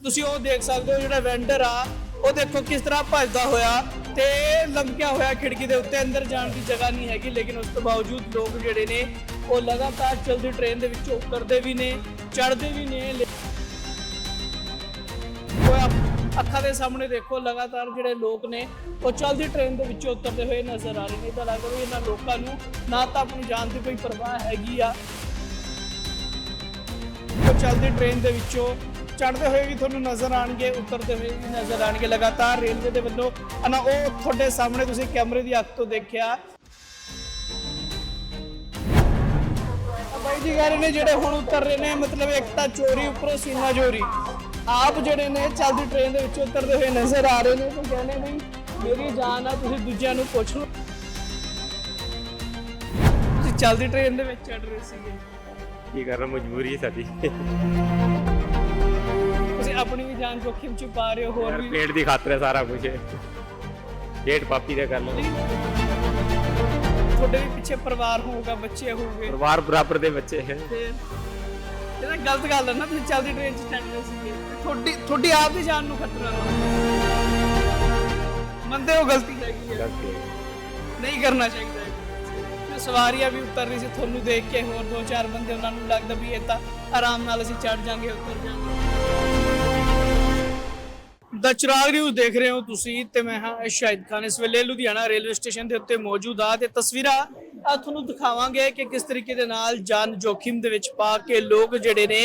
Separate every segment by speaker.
Speaker 1: ਤੁਸੀਂ ਉਹ ਦੇਖ ਸਕਦੇ ਹੋ ਜਿਹੜਾ ਵੈਂਡਰ ਆ, ਉਹ ਦੇਖੋ ਕਿਸ ਤਰ੍ਹਾਂ ਭੱਜਦਾ ਹੋਇਆ ਤੇ ਲੰਮਕਿਆ ਹੋਇਆ ਖਿੜਕੀ ਦੇ ਉੱਤੇ, ਅੰਦਰ ਜਾਣ ਦੀ ਜਗ੍ਹਾ ਨਹੀਂ ਹੈਗੀ, ਲੇਕਿਨ ਉਸ ਤੋਂ ਬਾਵਜੂਦ ਲੋਕ ਜਿਹੜੇ ਨੇ, ਉਹ ਲਗਾਤਾਰ ਚਲਦੀ ਟ੍ਰੇਨ ਦੇ ਵਿੱਚੋਂ ਉਤਰਦੇ ਵੀ ਨੇ, ਚੜ੍ਹਦੇ ਵੀ ਨੇ ਅੱਖਾਂ ਦੇ ਸਾਹਮਣੇ ਦੇਖੋ, ਲਗਾਤਾਰ ਜਿਹੜੇ ਲੋਕ ਨੇ, ਉਹ ਚਲਦੀ ਟ੍ਰੇਨ ਦੇ ਵਿੱਚੋਂ ਉਤਰਦੇ ਹੋਏ ਨਜ਼ਰ ਆ ਰਹੇ ਨੇ। ਤਾਂ ਲੱਗਦਾ ਵੀ ਇਹਨਾਂ ਲੋਕਾਂ ਨੂੰ ਨਾ ਤਾਂ ਆਪਣੀ ਜਾਨ ਦੀ ਕੋਈ ਪਰਵਾਹ ਹੈਗੀ ਆ। ਉਹ ਚਲਦੀ ਟ੍ਰੇਨ ਦੇ ਵਿੱਚੋਂ ਚੜ੍ਹਦੇ ਹੋਏ ਵੀ ਤੁਹਾਨੂੰ ਨਜ਼ਰ ਆਣਗੇ ਉਤਰਦੇ ਹੋਏ ਵੀ ਨਜ਼ਰ ਆਣਗੇ ਲਗਾਤਾਰ ਰੇਲਵੇ ਦੇ ਵੱਲੋਂ, ਅਨਾ, ਉਹ ਤੁਹਾਡੇ ਸਾਹਮਣੇ ਤੁਸੀਂ ਕੈਮਰੇ ਦੀ ਅੱਖ ਤੋਂ ਦੇਖਿਆ। ਬਾਈ ਜੀ ਕਹਿ ਰਹੇ ਨੇ, ਜਿਹੜੇ ਹੁਣ ਉਤਰ ਰਹੇ ਨੇ, ਮਤਲਬ ਇੱਕ ਤਾਂ ਚੋਰੀ ਉੱਪਰੋਂ ਸੀਨਾ ਚੋਰੀ ਆਪ ਜਿਹੜੇ ਨੇ, ਚੱਲਦੀ ਟ੍ਰੇਨ ਦੇ ਵਿੱਚ ਉਤਰਦੇ ਹੋਏ ਨਜ਼ਰ ਆ ਰਹੇ ਨੇ ਤੇ ਕਹਿੰਦੇ ਵੀ ਮੇਰੀ ਜਾਨ ਆ, ਤੁਸੀਂ ਦੂਜਿਆਂ ਨੂੰ ਪੁੱਛ ਲਓ। ਤੁਸੀਂ ਚੱਲਦੀ ਟ੍ਰੇਨ ਦੇ ਵਿੱਚ ਚੜ ਰਹੇ ਸੀਗੇ।
Speaker 2: ਕੀ ਕਰਨਾ ਮਜਬੂਰੀ ਹੈ ਸਾਡੀ।
Speaker 1: ਆਪਣੀ ਵੀ ਜਾਨ ਜੋਖਿਮ ਚ ਪਾ ਰਹੇ ਹੋ ਹੋਰ ਵੀ।
Speaker 2: ਪੇਟ ਦੀ ਖਾਤਰ ਹੈ ਸਾਰਾ ਕੁਝ ਪੇਟ ਪਾਪੀ ਦਾ ਕਰ ਲਓ।
Speaker 1: ਤੁਹਾਡੇ ਵੀ ਪਿੱਛੇ ਪਰਿਵਾਰ ਹੋਊਗਾ ਬੱਚੇ ਹੋਊਗੇ।
Speaker 2: ਪਰਿਵਾਰ ਬਰਾਬਰ ਦੇ ਬੱਚੇ ਹੈ।
Speaker 1: ਇਹ ਤਾਂ ਗਲਤ ਗੱਲ ਹੈ ਨਾ ਤੁਸੀਂ ਚੱਲਦੀ ਟ੍ਰੇਨ 'ਚ ਚੜ੍ਹਦੇ ਸੀਗੇ। ਤੁਹਾਡੀ ਤੁਹਾਡੀ ਆਪ ਦੀ ਜਾਨ ਨੂੰ ਖਤਰਾ ਵਾ। ਮੰਨਦੇ ਹੋ ਗਲਤੀ ਹੈਗੀ ਹੈ। ਨਹੀਂ ਕਰਨਾ ਚਾਹੀਦਾ ਮੈਂ ਸਵਾਰੀਆਂ ਵੀ ਉਤਰ ਰਹੀ ਸੀ ਤੁਹਾਨੂੰ ਦੇਖ ਕੇ ਹੋਰ ਦੋ ਚਾਰ ਬੰਦੇ ਉਹਨਾਂ ਨੂੰ ਲੱਗਦਾ ਵੀ ਇਹ ਤਾਂ ਆਰਾਮ ਨਾਲ ਅਸੀਂ ਚੜ ਜਾਾਂਗੇ ਉਤਰ ਜਾਾਂਗੇ। ਦਾ ਚਿਰਾਗ ਨਿਊਜ਼ ਦੇਖ ਰਹੇ ਹੋ ਤੁਸੀਂ ਤੇ ਮੈਂ ਹਾਂ ਸ਼ਾਹਿਦ ਖਾਨ। ਇਸ ਵੇਲੇ ਲੁਧਿਆਣਾ ਰੇਲਵੇ ਸਟੇਸ਼ਨ ਦੇ ਉੱਤੇ ਮੌਜੂਦ ਆ ਤੇ ਤਸਵੀਰਾਂ ਆ ਤੁਹਾਨੂੰ ਦਿਖਾਵਾਂਗੇ ਕਿ ਕਿਸ ਤਰੀਕੇ ਦੇ ਨਾਲ ਜਾਨ ਜੋਖਿਮ ਦੇ ਵਿੱਚ ਪਾ ਕੇ ਲੋਕ ਜਿਹੜੇ ਨੇ,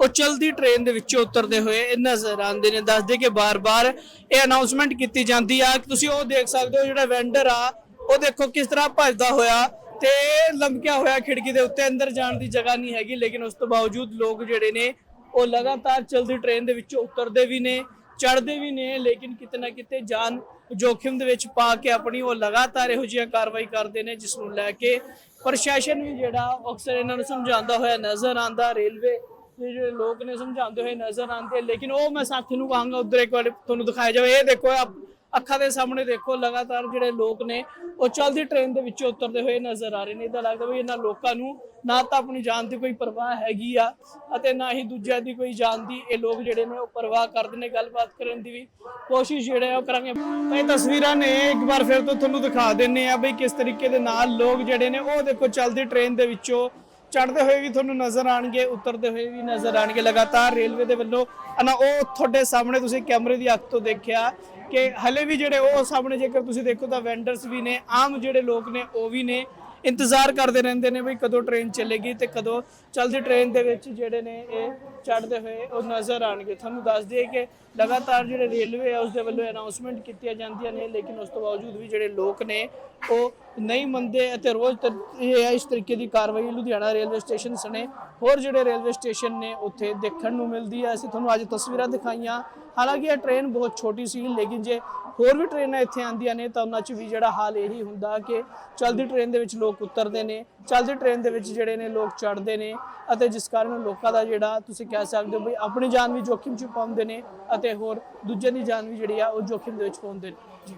Speaker 1: ਉਹ ਚਲਦੀ ਟ੍ਰੇਨ ਦੇ ਵਿੱਚੋਂ ਉਤਰਦੇ ਹੋਏ ਇਹ ਨਜ਼ਰ ਆਉਂਦੇ ਨੇ। ਦੱਸਦੇ ਕਿ ਬਾਰ-ਬਾਰ ਇਹ ਅਨਾਉਂਸਮੈਂਟ ਕੀਤੀ ਜਾਂਦੀ ਆ। ਕਿ ਤੁਸੀਂ ਉਹ ਦੇਖ ਸਕਦੇ ਹੋ ਜਿਹੜਾ ਵੈਂਡਰ ਆ, ਉਹ ਦੇਖੋ ਕਿਸ ਤਰ੍ਹਾਂ ਭੱਜਦਾ ਹੋਇਆ ਤੇ ਲੰਮਕਿਆ ਹੋਇਆ ਖਿੜਕੀ ਦੇ ਉੱਤੇ, ਅੰਦਰ ਜਾਣ ਦੀ ਜਗ੍ਹਾ ਨਹੀਂ ਹੈਗੀ, ਲੇਕਿਨ ਉਸ ਤੋਂ ਬਾਵਜੂਦ ਲੋਕ ਜਿਹੜੇ ਨੇ, ਉਹ ਲਗਾਤਾਰ ਚਲਦੀ ਟ੍ਰੇਨ ਦੇ ਵਿੱਚੋਂ ਉਤਰਦੇ ਵੀ ਨੇ। ਚੜਦੇ ਵੀ ਨੇ, ਲੇਕਿਨ ਕਿਤੇ ਨਾ ਕਿਤੇ ਜਾਨ ਜੋਖਿਮ ਦੇ ਵਿੱਚ ਪਾ ਕੇ ਆਪਣੀ ਉਹ ਲਗਾਤਾਰ ਇਹੋ ਜਿਹੀਆਂ ਕਾਰਵਾਈ ਕਰਦੇ ਨੇ, ਜਿਸ ਨੂੰ ਲੈ ਕੇ ਪ੍ਰਸ਼ਾਸਨ ਵੀ ਜਿਹੜਾ ਅਕਸਰ ਇਹਨਾਂ ਨੂੰ ਸਮਝਾਉਂਦਾ ਹੋਇਆ ਨਜ਼ਰ ਆਂਦਾ ਰੇਲਵੇ ਜਿਹੜੇ ਲੋਕ ਨੇ ਸਮਝਾਉਂਦੇ ਹੋਏ ਨਜ਼ਰ ਆਉਂਦੇ ਲੇਕਿਨ ਉਹ ਮੈਂ ਸਾਥੀ ਨੂੰ ਕਹਾਂਗਾ, ਉਧਰ ਇੱਕ ਵਾਰ ਤੁਹਾਨੂੰ ਦਿਖਾਇਆ ਜਾਵੇ, ਇਹ ਦੇਖੋ ਆਪ- ਅੱਖਾਂ ਦੇ ਸਾਹਮਣੇ ਦੇਖੋ, ਲਗਾਤਾਰ ਜਿਹੜੇ ਲੋਕ ਨੇ, ਉਹ ਚਲਦੀ ਟ੍ਰੇਨ ਦੇ ਵਿੱਚੋਂ ਉਤਰਦੇ ਹੋਏ ਨਜ਼ਰ ਆ ਰਹੇ ਨੇ। ਤਾਂ ਲੱਗਦਾ ਵੀ ਇਹਨਾਂ ਲੋਕਾਂ ਨੂੰ ਨਾ ਤਾਂ ਆਪਣੀ ਜਾਨ ਦੀ ਕੋਈ ਪਰਵਾਹ ਹੈਗੀ ਆ ਅਤੇ ਨਾ ਹੀ ਦੂਜਿਆਂ ਦੀ ਕੋਈ ਜਾਨ ਦੀ ਇਹ ਲੋਕ ਜਿਹੜੇ ਨੇ ਉਹ ਪਰਵਾਹ ਕਰਦੇ ਨੇ। ਗੱਲਬਾਤ ਕਰਨ ਦੀ ਵੀ ਕੋਸ਼ਿਸ਼ ਜਿਹੜੇ ਆ ਉਹ ਕਰਾਂਗੇ। ਤਾਂ ਇਹ ਤਸਵੀਰਾਂ ਨੇ, ਇੱਕ ਵਾਰ ਫਿਰ ਤੋਂ ਤੁਹਾਨੂੰ ਦਿਖਾ ਦਿੰਨੇ ਆ ਬਈ ਕਿਸ ਤਰੀਕੇ ਦੇ ਨਾਲ ਲੋਕ ਜਿਹੜੇ ਨੇ, ਉਹ ਦੇਖੋ ਚਲਦੀ ਟ੍ਰੇਨ ਦੇ ਵਿੱਚੋਂ ਚੜ੍ਹਦੇ ਹੋਏ ਵੀ ਤੁਹਾਨੂੰ ਨਜ਼ਰ ਆਣਗੇ ਉਤਰਦੇ ਹੋਏ ਵੀ ਨਜ਼ਰ ਆਣਗੇ ਲਗਾਤਾਰ ਰੇਲਵੇ ਦੇ ਵੱਲੋਂ ਨਾ ਉਹ ਤੁਹਾਡੇ ਸਾਹਮਣੇ ਤੁਸੀਂ ਕੈਮਰੇ ਦੀ ਅੱਖ ਤੋਂ ਦੇਖਿਆ ਕਿ ਹਲੇ ਵੀ ਜਿਹੜੇ ਉਹ ਸਾਹਮਣੇ ਜੇਕਰ ਤੁਸੀਂ ਦੇਖੋ ਤਾਂ ਵੈਂਡਰਸ ਵੀ ਨੇ, ਆਮ ਜਿਹੜੇ ਲੋਕ ਨੇ ਉਹ ਵੀ ਨੇ, ਇੰਤਜ਼ਾਰ ਕਰਦੇ ਰਹਿੰਦੇ ਨੇ ਵੀ ਕਦੋਂ ਟ੍ਰੇਨ ਚੱਲੇਗੀ ਤੇ ਕਦੋਂ, ਚਲਦੀ ਟ੍ਰੇਨ ਦੇ ਵਿੱਚ ਜਿਹੜੇ ਨੇ ਇਹ ਚੜ੍ਹਦੇ ਹੋਏ ਉਹ ਨਜ਼ਰ ਆਣਗੇ ਤੁਹਾਨੂੰ ਦੱਸ ਦਈਏ ਕਿ ਲਗਾਤਾਰ ਜਿਹੜੇ ਰੇਲਵੇ ਹੈ ਉਸ ਦੇ ਵੱਲੋਂ ਅਨਾਉਂਸਮੈਂਟ ਕੀਤੀਆਂ ਜਾਂਦੀਆਂ ਨੇ, ਲੇਕਿਨ ਉਸ ਤੋਂ ਬਾਵਜੂਦ ਵੀ ਜਿਹੜੇ ਲੋਕ ਨੇ, ਉਹ ਨਹੀਂ ਮੰਨਦੇ ਅਤੇ ਰੋਜ਼ ਤ- ਇਹ ਇਸ ਤਰੀਕੇ ਦੀ ਕਾਰਵਾਈ ਲੁਧਿਆਣਾ ਰੇਲਵੇ ਸਟੇਸ਼ਨ ਸਣੇ ਹੋਰ ਜਿਹੜੇ ਰੇਲਵੇ ਸਟੇਸ਼ਨ ਨੇ, ਉੱਥੇ ਦੇਖਣ ਨੂੰ ਮਿਲਦੀ ਹੈ ਅਸੀਂ ਤੁਹਾਨੂੰ ਅੱਜ ਤਸਵੀਰਾਂ ਦਿਖਾਈਆਂ। ਹਾਲਾਂਕਿ ਇਹ ਟ੍ਰੇਨ ਬਹੁਤ ਛੋਟੀ ਸੀ, ਲੇਕਿਨ ਜੇ ਹੋਰ ਵੀ ਟ੍ਰੇਨਾਂ ਇੱਥੇ ਆਉਂਦੀਆਂ ਨੇ, ਤਾਂ ਉਹਨਾਂ 'ਚ ਵੀ ਜਿਹੜਾ ਹਾਲ ਇਹੀ ਹੁੰਦਾ ਕਿ ਚਲਦੀ ਟ੍ਰੇਨ ਦੇ ਵਿੱਚ ਲੋਕ ਉਤਰਦੇ ਨੇ, ਚਲਦੀ ਟ੍ਰੇਨ ਦੇ ਵਿੱਚ ਜਿਹੜੇ ਨੇ ਲੋਕ ਚੜ੍ਹਦੇ ਨੇ ਅਤੇ ਜਿਸ ਕਾਰਨ ਲੋਕਾਂ ਦਾ ਜਿਹੜਾ ਤੁਸੀਂ ਕਹਿ ਸਕਦੇ ਹੋ ਵੀ ਆਪਣੀ ਜਾਨ ਵੀ ਜੋਖਿਮ 'ਚ ਪਾਉਂਦੇ ਨੇ ਅਤੇ ਹੋਰ ਦੂਜਿਆਂ ਦੀ ਜਾਨ ਵੀ ਜਿਹੜੀ ਆ ਉਹ ਜੋਖਿਮ ਦੇ ਵਿੱਚ ਪਾਉਂਦੇ ਨੇ।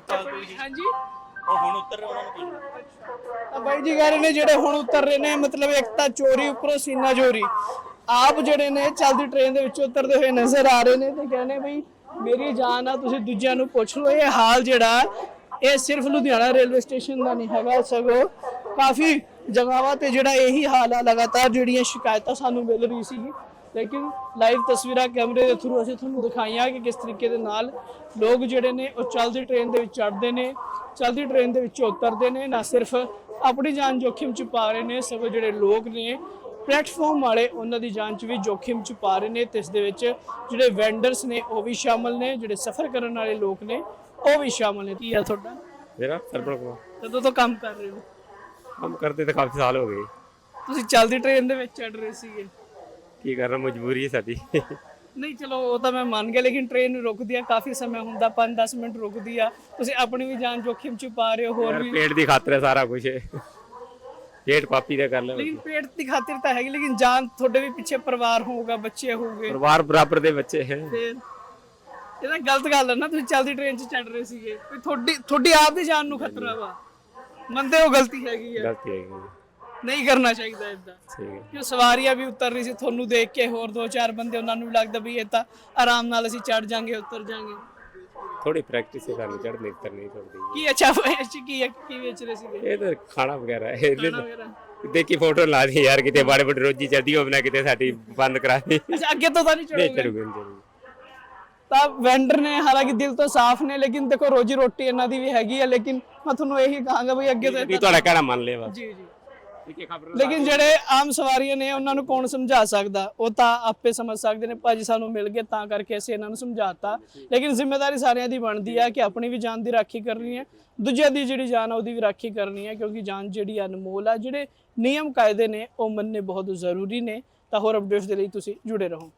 Speaker 1: ਹਾਂਜੀ।
Speaker 3: ਉਹ ਹੁਣ ਉੱਤਰ ਰਹੇ ਉਹਨਾਂ ਨੂੰ
Speaker 1: ਤਾਂ ਬਾਈ ਜੀ ਕਹਿ ਰਹੇ ਨੇ ਜਿਹੜੇ ਹੁਣ ਉਤਰ ਰਹੇ ਨੇ ਮਤਲਬ ਇੱਕ ਤਾਂ ਚੋਰੀ ਉੱਪਰੋਂ ਸੀਨਾ ਚੋਰੀ। ਆਪ ਜਿਹੜੇ ਨੇ ਚਲਦੀ ਟ੍ਰੇਨ ਦੇ ਵਿੱਚੋਂ ਉਤਰਦੇ ਹੋਏ ਨਜ਼ਰ ਆ ਰਹੇ ਨੇ ਤੇ ਕਹਿੰਦੇ ਬਈ ਮੇਰੀ ਜਾਨ ਆ ਤੁਸੀਂ ਦੂਜਿਆਂ ਨੂੰ ਪੁੱਛ ਲਓ ਇਹ ਹਾਲ ਜਿਹੜਾ ਇਹ ਸਿਰਫ ਲੁਧਿਆਣਾ ਰੇਲਵੇ ਸਟੇਸ਼ਨ ਦਾ ਨਹੀਂ ਹੈਗਾ ਸਗੋਂ ਕਾਫੀ ਜਗ੍ਹਾਵਾਂ ਤੇ ਜਿਹੜਾ ਇਹੀ ਹਾਲ ਆ ਲਗਾਤਾਰ ਜਿਹੜੀਆਂ ਸ਼ਿਕਾਇਤਾਂ ਸਾਨੂੰ ਮਿਲ ਰਹੀ ਸੀਗੀ ਲੇਕਿਨ ਲਾਈਵ ਤਸਵੀਰਾਂ ਕੈਮਰੇ ਦੇ ਥਰੂ ਅਸੀਂ ਤੁਹਾਨੂੰ ਦਿਖਾਈਆਂ ਕਿ ਕਿਸ ਤਰੀਕੇ ਦੇ ਨਾਲ ਲੋਕ ਜਿਹੜੇ ਨੇ ਉਹ ਚੱਲਦੀ ਟ੍ਰੇਨ ਦੇ ਵਿੱਚ ਚੜ੍ਹਦੇ ਨੇ ਚੱਲਦੀ ਟ੍ਰੇਨ ਦੇ ਵਿੱਚੋਂ ਉਤਰਦੇ ਨੇ ਨਾ ਸਿਰਫ ਆਪਣੀ ਜਾਨ ਜੋਖਿਮ ਚ ਪਾ ਰਹੇ ਨੇ ਸਗੋਂ ਜਿਹੜੇ ਲੋਕ ਨੇ ਪਲੇਟਫਾਰਮ ਵਾਲੇ ਉਹਨਾਂ ਦੀ ਜਾਨ ਚ ਵੀ ਜੋਖਿਮ ਚ ਪਾ ਰਹੇ ਨੇ ਤੇ ਇਸ ਦੇ ਵਿੱਚ ਜਿਹੜੇ ਵੈਂਡਰਸ ਨੇ ਉਹ ਵੀ ਸ਼ਾਮਲ ਨੇ ਜਿਹੜੇ ਸਫ਼ਰ ਕਰਨ ਵਾਲੇ ਲੋਕ ਨੇ ਉਹ ਵੀ ਸ਼ਾਮਲ ਨੇ। ਕੀ ਆ ਤੁਹਾਡਾ?
Speaker 2: ਮੇਰਾ ਸਰਪਣ ਕੁਮਾਰ
Speaker 1: ਕਦੋਂ ਤੋਂ ਕੰਮ ਕਰ ਰਹੇ ਹੋ?
Speaker 2: ਕੰਮ ਕਰਦੇ ਤਾਂ ਕਾਫੀ ਸਾਲ ਹੋ ਗਏ।
Speaker 1: ਤੁਸੀਂ ਚੱਲਦੀ ਟ੍ਰੇਨ ਦੇ ਵਿੱਚ ਚੜ ਰਹੇ ਸੀਗੇ।
Speaker 2: ਕੀ ਕਰਨਾ ਮਜਬੂਰੀ ਹੈ ਸਾਡੀ।
Speaker 1: ਨਹੀਂ ਚਲੋ ਉਹ ਤਾਂ ਮੈਂ ਮੰਨ ਗਿਆ ਲੇਕਿਨ ਟ੍ਰੇਨ ਰੁਕਦੀ ਆ ਕਾਫੀ ਸਮਾਂ ਹੁੰਦਾ 5-10 ਮਿੰਟ ਰੁਕਦੀ ਆ। ਤੁਸੀਂ ਆਪਣੀ ਵੀ ਜਾਨ ਜੋਖਿਮ ਚ ਪਾ ਰਹੇ ਹੋ ਹੋਰ ਵੀ
Speaker 2: ਪੇਟ ਦੀ ਖਾਤਰ ਹੈ ਸਾਰਾ ਕੁਝ ਪੇਟ ਪਾਪੀ ਦਾ ਕਰ ਲਓ
Speaker 1: ਲੇਕਿਨ ਪੇਟ ਦੀ ਖਾਤਰ ਤਾਂ ਹੈਗੀ ਲੇਕਿਨ ਜਾਨ ਤੁਹਾਡੇ ਵੀ ਪਿੱਛੇ ਪਰਿਵਾਰ ਹੋਊਗਾ ਬੱਚੇ ਹੋਊਗੇ।
Speaker 2: ਪਰਿਵਾਰ ਬਰਾਬਰ ਦੇ ਬੱਚੇ ਹੈ।
Speaker 1: ਫਿਰ ਇਹ ਤਾਂ ਗਲਤ ਗੱਲ ਹੈ ਨਾ ਤੁਸੀਂ ਚੱਲਦੀ ਟ੍ਰੇਨ 'ਚ ਚੜ ਰਹੇ ਸੀਗੇ। ਵੀ ਤੁਹਾਡੀ ਤੁਹਾਡੀ ਆਪ ਦੀ ਜਾਨ ਨੂੰ ਖਤਰਾ ਵਾ। ਮੰਨਦੇ ਹੋ ਗਲਤੀ ਹੈਗੀ ਹੈ
Speaker 2: ਗਲਤੀ ਹੈਗੀ
Speaker 1: ਨਹੀਂ ਕਰਨਾ ਚਾਹੀਦਾ ਇਦਾਂ
Speaker 2: ਠੀਕ ਹੈ।
Speaker 1: ਕਿ ਸਵਾਰੀਆਂ ਵੀ ਉਤਰ ਰਹੀ ਸੀ ਤੁਹਾਨੂੰ ਦੇਖ ਕੇ ਹੋਰ ਦੋ ਚਾਰ ਬੰਦੇ ਉਹਨਾਂ ਨੂੰ ਵੀ ਲੱਗਦਾ ਵੀ ਇਹ ਤਾਂ ਆਰਾਮ ਨਾਲ ਅਸੀਂ ਚੜ ਜਾਾਂਗੇ ਉਤਰ ਜਾਾਂਗੇ।
Speaker 2: ਥੋੜੀ ਪ੍ਰੈਕਟਿਸ ਹੈ ਸਾਨੂੰ ਚੜ੍ਹਨੀ ਉਤਰਨੀ ਥੋੜੀ
Speaker 1: ਕੀ ਅੱਛਾ ਇਹ 'ਚ ਕੀ ਕੀ ਵੇਚ ਰਹੇ ਸੀਗੇ?
Speaker 2: ਇਹ ਤਾਂ ਖਾਣਾ ਵਗੈਰਾ ਹੈ
Speaker 1: ਖਾਣਾ ਵਗੈਰਾ।
Speaker 2: ਦੇਖੀ ਫੋਟੋ ਲਾ ਦੀ ਯਾਰ ਕਿਤੇ ਬਾੜੇ ਬੜੇ ਰੋਜੀ ਚੜਦੀ ਹੋਵੇ ਨਾ ਕਿਤੇ ਸਾਡੀ ਬੰਦ ਕਰਾ ਦੇ।
Speaker 1: ਅੱਛਾ ਅੱਗੇ ਤੋਂ ਤਾਂ ਨਹੀਂ
Speaker 2: ਨਹੀਂ
Speaker 1: ਚੜੋਗੇ ਤਾਂ ਵੈਂਡਰ ਨੇ ਹਾਲਾਂਕਿ ਦਿਲ ਤੋਂ ਸਾਫ਼ ਨੇ ਲੇਕਿਨ ਦੇਖੋ ਰੋਜੀ ਰੋਟੀ ਇਹਨਾਂ ਦੀ ਵੀ ਹੈਗੀ ਹੈ ਲੇਕਿਨ ਮੈਂ ਤੁਹਾਨੂੰ ਇਹੀ ਕਹਾਂਗਾ ਵੀ ਅੱਗੇ ਤੋਂ
Speaker 2: ਤੁਹਾਡਾ ਕਹਿਣਾ ਮੰਨ ਲਿਆ ਬਸ।
Speaker 1: ਜੀ ਜੀ। ਲੇਕਿਨ ਜਿਹੜੇ ਆਮ ਸਵਾਰੀਆਂ ਨੇ ਉਹਨਾਂ ਨੂੰ ਕੌਣ ਸਮਝਾ ਸਕਦਾ? ਉਹ ਤਾਂ ਆਪੇ ਸਮਝ ਸਕਦੇ ਨੇ ਭਾਜੀ ਸਾਨੂੰ ਮਿਲ ਗਏ ਤਾਂ ਕਰਕੇ ਅਸੀਂ ਇਹਨਾਂ ਨੂੰ ਸਮਝਾਤਾ। ਲੇਕਿਨ ਜ਼ਿੰਮੇਵਾਰੀ ਸਾਰਿਆਂ ਦੀ ਬਣਦੀ ਹੈ ਕਿ ਆਪਣੀ ਵੀ ਜਾਨ ਦੀ ਰਾਖੀ ਕਰਨੀ ਹੈ। ਦੂਜਿਆਂ ਦੀ ਜਿਹੜੀ ਜਾਨ ਆ ਉਹਦੀ ਵੀ ਰਾਖੀ ਕਰਨੀ ਹੈ ਕਿਉਂਕਿ ਜਾਨ ਜਿਹੜੀ ਅਨਮੋਲ ਆ ਜਿਹੜੇ ਨਿਯਮ ਕਾਇਦੇ ਨੇ ਉਹ ਮੰਨਣੇ ਬਹੁਤ ਜ਼ਰੂਰੀ ਨੇ। ਤਾਂ ਹੋਰ ਅਪਡੇਟਸ ਦੇ ਲਈ ਤੁਸੀਂ ਜੁੜੇ ਰਹੋ।